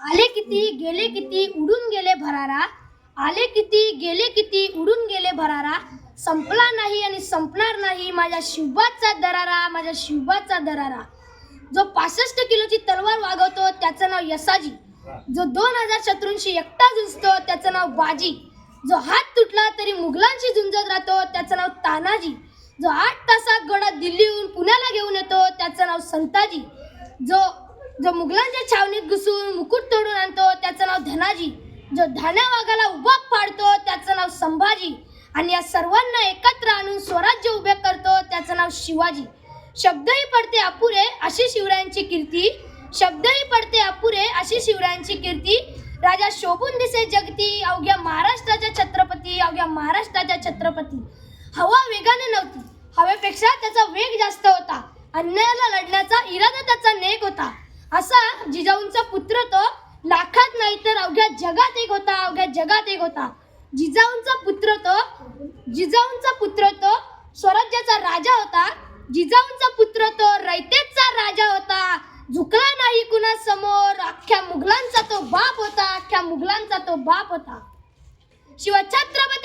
आले किती गेले किती उडून गेले भरारा. आले किती गेले किती उडून गेले भरारा. संपला नाही आणि संपणार नाही माझ्या शिवबाचा दरारा माझ्या शिवबाचा दरारा. जो पासष्ट किलोची तलवार वागवतो त्याचं नाव यसाजी. जो दोन हजार शत्रूंशी एकटा झुंजतो त्याचं नाव बाजी. जो हात तुटला तरी मुघलांशी झुंजत राहतो त्याचं नाव तानाजी. जो आठ तासात घोडा दिल्लीहून पुण्याला घेऊन येतो त्याचं नाव संताजी. जो जो मुघलांच्या छावणीत घुसून मुकुट तोडून आणतो त्याचं नाव धनाजी. जो धान्या वाघाला उभा पाडतो त्याचं नाव संभाजी. आणि या सर्वांना एकत्र आणून स्वराज्य उभे करतो त्याचं नाव शिवाजी. शब्दही पडते अपुरे अशी शिवरायांची कीर्ती. शब्दही पडते अपुरे अशी शिवरायांची कीर्ती. राजा शोभून दिसे जगती अवघ्या महाराष्ट्राच्या छत्रपती अवघ्या महाराष्ट्राच्या छत्रपती. हवा वेगाने नव्हती. हवेपेक्षा त्याचा वेग जास्त होता. अन्यायाला लढण्याचा इरादा असा जिजाऊंचा पुत्र तो लाखात नाही तर अवघ्या जगात एक होता अवघ्या जगात एक होता. जिजाऊंचा पुत्र तो जिजाऊंचा पुत्र तो स्वराज्याचा राजा होता. जिजाऊंचा पुत्र तो रयतेचा राजा होता. झुकला नाही कुणा समोर अख्ख्या मुघलांचा तो बाप होता अख्ख्या मुघलांचा तो बाप होता. शिवछत्रपती